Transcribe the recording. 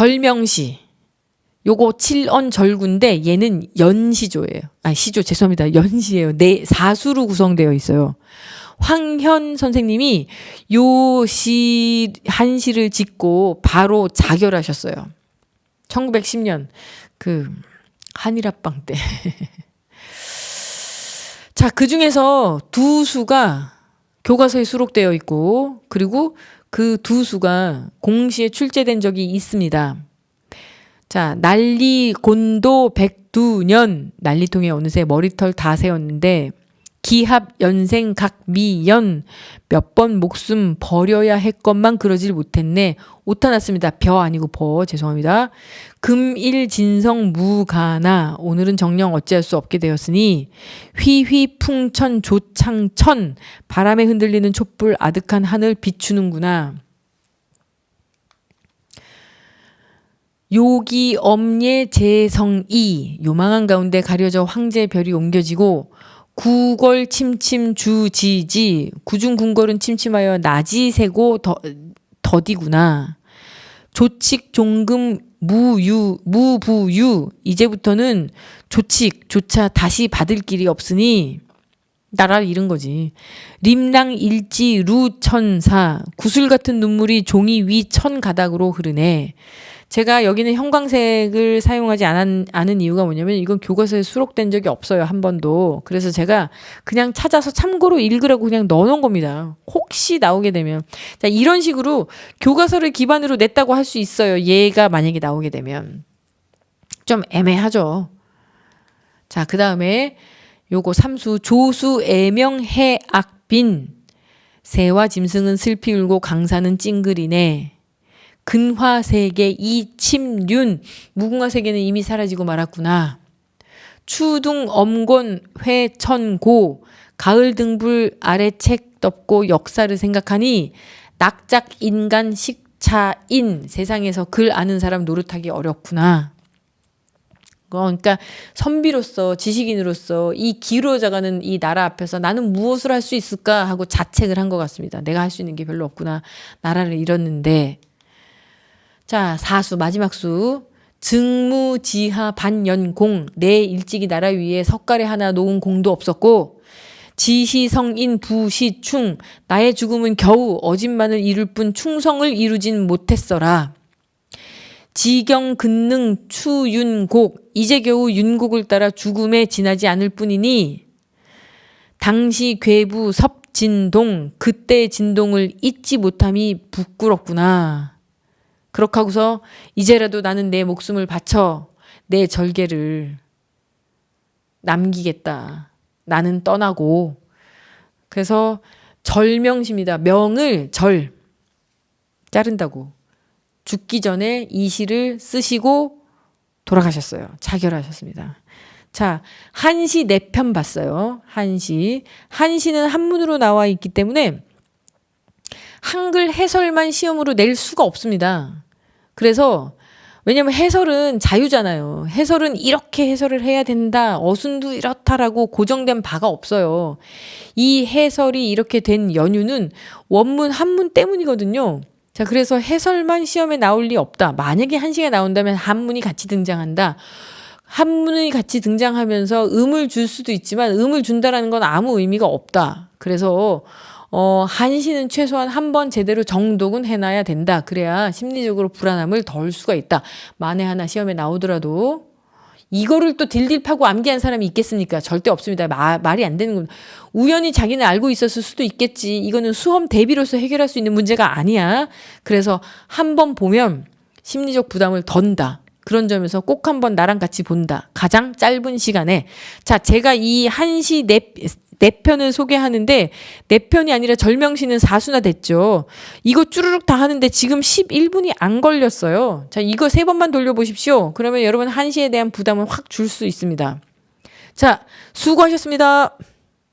절명시. 요거 칠언절구인데 얘는 연시조예요. 아, 시조 죄송합니다. 연시예요. 네 사수로 구성되어 있어요. 황현 선생님이 요 시 한시를 짓고 바로 자결하셨어요. 1910년 그 한일합방 때. 자, 그 중에서 두 수가 교과서에 수록되어 있고 그리고 그 두 수가 공시에 출제된 적이 있습니다. 자, 난리 곤도 백두년 난리통에 어느새 머리털 다 세웠는데 기합 연생 각미연 몇 번 목숨 버려야 했건만 그러질 못했네. 오타 났습니다. 벼 아니고 버 죄송합니다. 금일 진성 무가나 오늘은 정령 어찌할 수 없게 되었으니 휘휘 풍천 조창천 바람에 흔들리는 촛불 아득한 하늘 비추는구나. 요기 엄예 재성이 요망한 가운데 가려져 황제 별이 옮겨지고 구걸 침침 주지지 구중 궁궐은 침침하여 낮이 새고 더, 더디구나. 조칙 종금 무유 무부유 이제부터는 조칙 조차 다시 받을 길이 없으니 나라를 잃은 거지. 림랑 일지 루 천사 구슬 같은 눈물이 종이 위 천 가닥으로 흐르네. 제가 여기는 형광색을 사용하지 않은, 않은 이유가 뭐냐면 이건 교과서에 수록된 적이 없어요. 한 번도. 그래서 제가 그냥 찾아서 참고로 읽으라고 그냥 넣어놓은 겁니다. 혹시 나오게 되면. 자, 이런 식으로 교과서를 기반으로 냈다고 할 수 있어요. 얘가 만약에 나오게 되면. 좀 애매하죠. 자, 그 다음에 요거 삼수 조수 애명 해 악빈 새와 짐승은 슬피 울고 강사는 찡그리네. 근화세계 이침륜 무궁화세계는 이미 사라지고 말았구나. 추둥 엄곤 회천고 가을 등불 아래 책 덮고 역사를 생각하니 낙작 인간 식차인 세상에서 글 아는 사람 노릇하기 어렵구나. 그러니까 선비로서 지식인으로서 이 기로져가는 이 나라 앞에서 나는 무엇을 할 수 있을까 하고 자책을 한 것 같습니다. 내가 할 수 있는 게 별로 없구나. 나라를 잃었는데 자, 사수, 마지막 수. 증무지하 반연공. 내 일찍이 나라 위에 석가래 하나 놓은 공도 없었고, 지시성인 부시충. 나의 죽음은 겨우 어진만을 이룰 뿐 충성을 이루진 못했어라. 지경 근능 추윤곡. 이제 겨우 윤곡을 따라 죽음에 지나지 않을 뿐이니, 당시 괴부 섭진동. 그때 진동을 잊지 못함이 부끄럽구나. 그렇게 하고서 이제라도 나는 내 목숨을 바쳐 내 절개를 남기겠다. 나는 떠나고. 그래서 절명시입니다. 명을 절 자른다고. 죽기 전에 이 시를 쓰시고 돌아가셨어요. 자결하셨습니다. 자, 한시 네 편 봤어요. 한시. 한시는 한문으로 나와 있기 때문에 한글 해설만 시험으로 낼 수가 없습니다. 그래서 왜냐면 해설은 자유잖아요. 해설은 이렇게 해설을 해야 된다. 어순도 이렇다라고 고정된 바가 없어요. 이 해설이 이렇게 된 연유는 원문 한문 때문이거든요. 자, 그래서 해설만 시험에 나올 리 없다. 만약에 한시가 나온다면 한문이 같이 등장한다. 한문이 같이 등장하면서 음을 줄 수도 있지만 음을 준다라는 건 아무 의미가 없다. 그래서 어, 한시는 최소한 한 번 제대로 정독은 해놔야 된다. 그래야 심리적으로 불안함을 덜 수가 있다. 만에 하나 시험에 나오더라도 이거를 또 딜딜 파고 암기한 사람이 있겠습니까? 절대 없습니다. 마, 말이 안 되는 겁니다. 우연히 자기는 알고 있었을 수도 있겠지. 이거는 수험 대비로서 해결할 수 있는 문제가 아니야. 그래서 한 번 보면 심리적 부담을 던다. 그런 점에서 꼭 한번 나랑 같이 본다. 가장 짧은 시간에. 자, 제가 이 한시 네, 네 편을 소개하는데 네 편이 아니라 절명시는 사수나 됐죠. 이거 쭈르륵 다 하는데 지금 11분이 안 걸렸어요. 자, 이거 세 번만 돌려보십시오. 그러면 여러분 한시에 대한 부담을 확 줄 수 있습니다. 자, 수고하셨습니다.